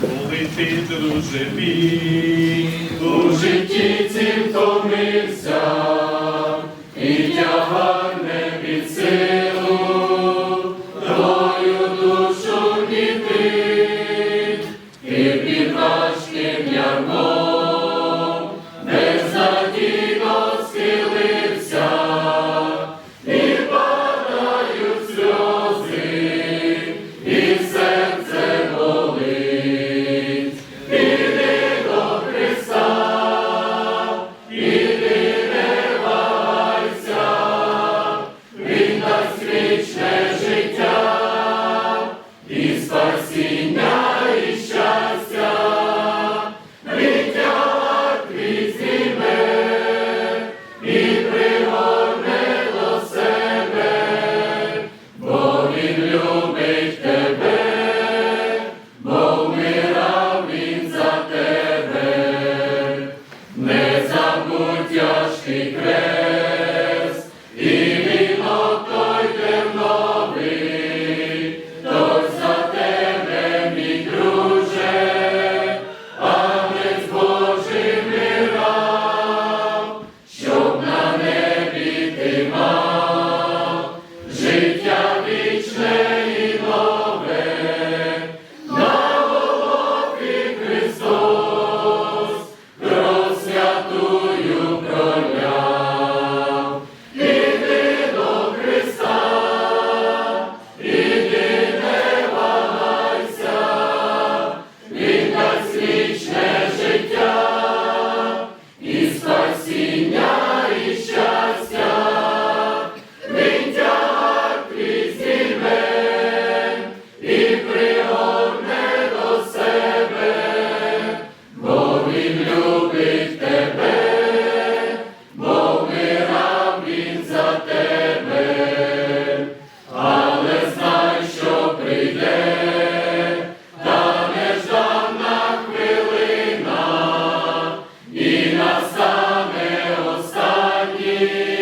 коли ти, друже мій, у житті цим втомився, Amen.